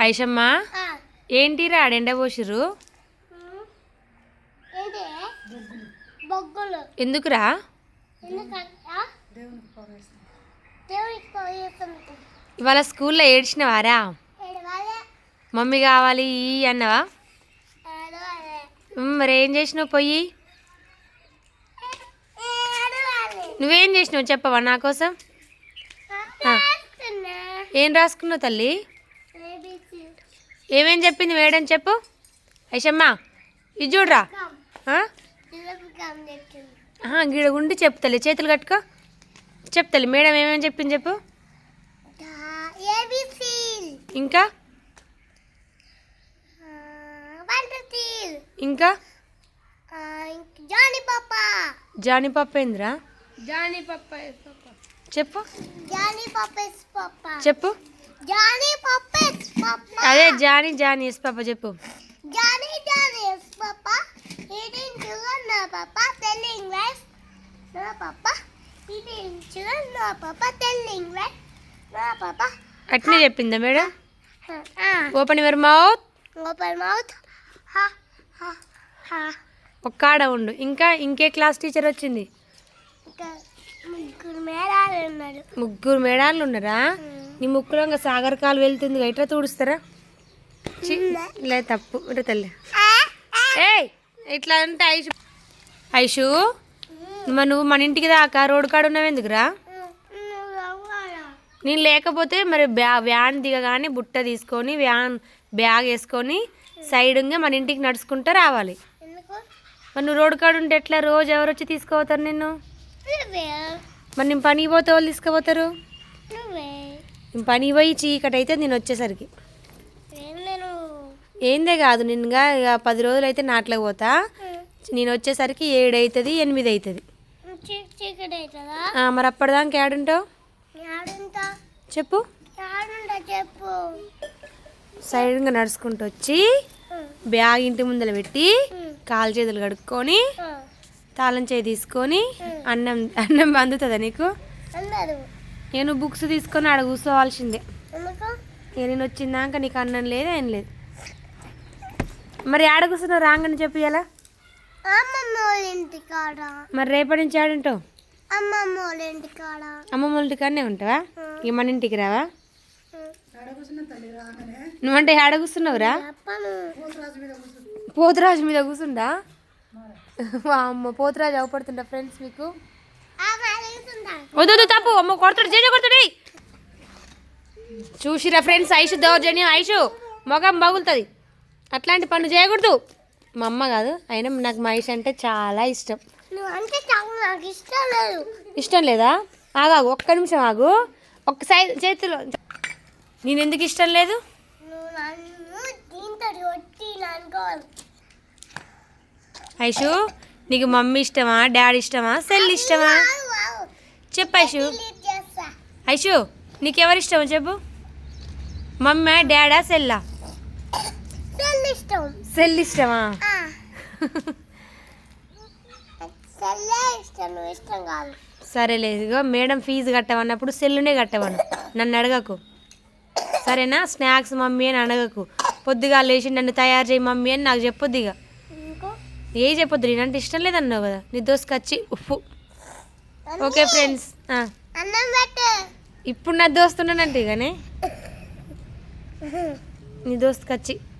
ఐషమ్మ? ఏంటి ఎందుకురా? ఎందుకంటే? దేవుడికి పోయేస్తుంది ఇవాళ స్కూల్లో ఏడ్చినవారా మమ్మీ కావాలి ఈ అన్నవా? మరి ఏం చేసినావు పోయి నువ్వేం చేసినావు చెప్పవా నా కోసం? ఏం రాసుకున్నావు తల్లి? ఏమేం చెప్పింది మేడం చెప్పు? ఐషమ్మ ఇది చూడరా. గీడ గుండి చెప్తలే చేతులు కట్టుకో. చెప్తలే మేడం ఏమేం చెప్పింది చెప్పు. ఇంకా? ఇంకా? జానీ పాపా జాని పప్పు ఏందిరా? జానీ పాపా చెప్పు. జానీ పాపా చెప్పు. పాపా జానీ పప్పెట్ పప్పా. అదే జానీ జానీ ఎస్ పాప చెప్పు. జానీ జానీ ఎస్ పాప ఇది ఇంచుగా నా పాప లైఫ్ పాప ఇది ఇంచుగా లైఫ్ నా పాప అట్నే చెప్పిందా madam? Open your mouth open mouth ఒక్క ఆడ ఉండు. ఇంకా ఇంకే క్లాస్ టీచర్ వచ్చింది. ముగ్గురు మేడాలు ఉన్నారు. ముగ్గురు మేడాలు ఉన్నారా? నీ ముక్కులో ఇంకా సాగర్ కాలు వెళ్తుంది. ఇట్లా తుడుస్తారా? లే తప్పు. ఇటు తల్లి. ఏయ్ ఇట్లా అంటే ఐషు. ఐషు మరి నువ్వు మన ఇంటికి దాకా? రోడ్డు కాడ ఉన్నావు ఎందుకురా? నేను లేకపోతే మరి బ్యా వ్యాన్ దిగగానే బుట్ట తీసుకొని వ్యాన్ బ్యాగ్ వేసుకొని సైడ్గా మన ఇంటికి నడుచుకుంటూ రావాలి. మరి నువ్వు రోడ్డు కాడ ఉంటే ఎట్లా? రోజు ఎవరు వచ్చి తీసుకుపోతారు నిన్ను? మరి నేను పనికి పోతే వాళ్ళు తీసుకుపోతారు? పనికి పోయి చీకటి అయితే నేను వచ్చేసరికి. ఏందే కాదు నిన్నగా ఇక పది రోజులు అయితే నాట్లకు పోతా. నేను వచ్చేసరికి ఏడు అవుతుంది ఎనిమిది అవుతుంది మరి అప్పటిదాకా ఏడుంటావు చెప్పు. చెప్పు. సైడ్గా నడుచుకుంటూ వచ్చి బ్యాగ్ ఇంటి ముందర పెట్టి కాలు చేతులు కడుక్కొని తాళం చేయి తీసుకొని అన్నం అన్నం అందుతుందా నీకు? అందరు. నేను బుక్స్ తీసుకొని ఆడ కూర్చోవాల్సిందే. నేను వచ్చిందాక నీకు అన్నం లేదు ఏం లేదు. మరి ఆడ కూర్చున్నావు రాగానే చెప్పు ఎలా మరి రేపటి నుంచి ఆడుంటావు అమ్మమ్మ వాళ్ళ ఇంటికాడనే ఉంటావా? ఇక మన ఇంటికి రావా? నువ్వంటే ఆడ కూర్చున్నావురా? పోతురాజు మీద కూర్చుండా అమ్మ పోతురాజు అవపడుతుండా ఫ్రెండ్స్ మీకు? వద్దు తప్పు అమ్మ కొడతాడు జేజ కొడతాడు. చూసిరా ఫ్రెండ్స్ ఐషు దౌర్జన్యం. ఐషు మొగం బాగులుతుంది అట్లాంటి పనులు చేయకూడదు. మా అమ్మ కాదు అయినా నాకు మా ఐషు అంటే చాలా ఇష్టం. ఇష్టం లేదు. ఇష్టం లేదా? ఆగాగు ఒక్క నిమిషం ఆగు. ఒక్క సైడ్ చేతిలో. నేను ఎందుకు ఇష్టం లేదు? ఐషు నీకు మమ్మీ ఇష్టమా డాడీ ఇష్టమా సెల్ ఇష్టమా? చెప్పు ఐషు. ఐషు నీకెవరు ఇష్టం చెప్పు. మమ్మీ డాడా సెల్లా? సెల్ ఇష్టం సెల్ ఇష్టమా? ఇష్టం సరేలేదు మేడం ఫీజు కట్టమన్నప్పుడు సెల్లునే కట్టమను. నన్ను అడగకు. సరేనా? స్నాక్స్ మమ్మీ అని అడగకు. పొద్దుగా లేచి నన్ను తయారు చేయి మమ్మీ అని నాకు చెప్పొద్దు ఇక. ఏ చెప్పొద్దు నేనంటే ఇష్టం లేదన్నావు కదా. నీ దోస్తుకి వచ్చి ఉప్పు ఓకే ఫ్రెండ్స్. ఇప్పుడు నా దోస్తున్నానంటే కానీ నీ దోస్తుకి వచ్చి